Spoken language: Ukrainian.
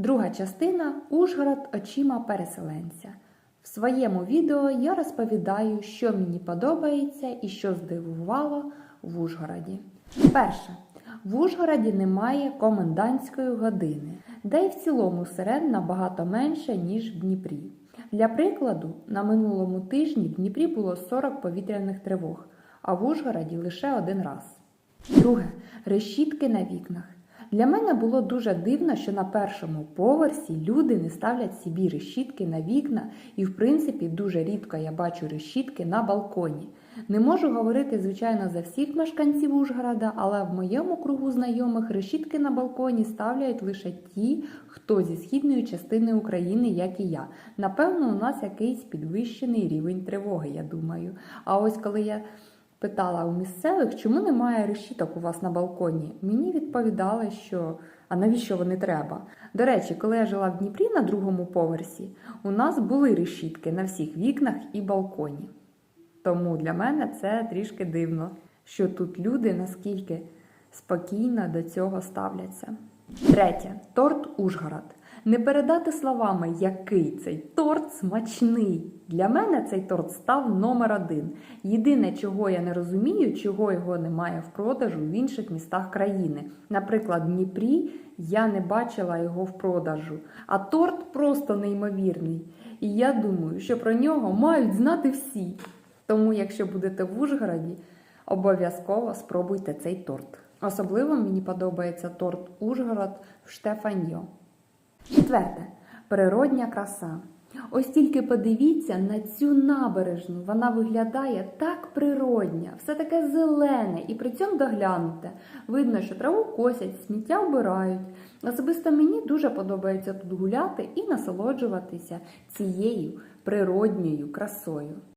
Друга частина Ужгород очима переселенця. В своєму відео я розповідаю, що мені подобається і що здивувало в Ужгороді. Перше. В Ужгороді немає комендантської години, де й в цілому сирен набагато менше, ніж в Дніпрі. Для прикладу, на минулому тижні в Дніпрі було 40 повітряних тривог, а в Ужгороді лише один раз. Друге решітки на вікнах. Для мене було дуже дивно, що на першому поверсі люди не ставлять собі решітки на вікна, і, в принципі, дуже рідко я бачу решітки на балконі. Не можу говорити, звичайно, за всіх мешканців Ужгорода, але в моєму кругу знайомих решітки на балконі ставляють лише ті, хто зі східної частини України, як і я. Напевно, у нас якийсь підвищений рівень тривоги, я думаю. А ось коли я питала у місцевих, чому немає решіток у вас на балконі, мені відповідали, що а навіщо вони треба. До речі, коли я жила в Дніпрі на другому поверсі, у нас були решітки на всіх вікнах і балконі. Тому для мене це трішки дивно, що тут люди наскільки спокійно до цього ставляться. Третє торт Ужгород. Не передати словами, який цей торт смачний. Для мене цей торт став номер один. Єдине, чого я не розумію, чого його немає в продажу в інших містах країни. Наприклад, в Дніпрі я не бачила його в продажу, а торт просто неймовірний. І я думаю, що про нього мають знати всі. Тому, якщо будете в Ужгороді, обов'язково спробуйте цей торт. Особливо мені подобається торт Ужгород в Штефаньо. Четверте природня краса. Ось тільки подивіться на цю набережну. Вона виглядає так природня, все таке зелене і при цьому доглянуте. Видно, що траву косять, сміття вбирають. Особисто мені дуже подобається тут гуляти і насолоджуватися цією природньою красою.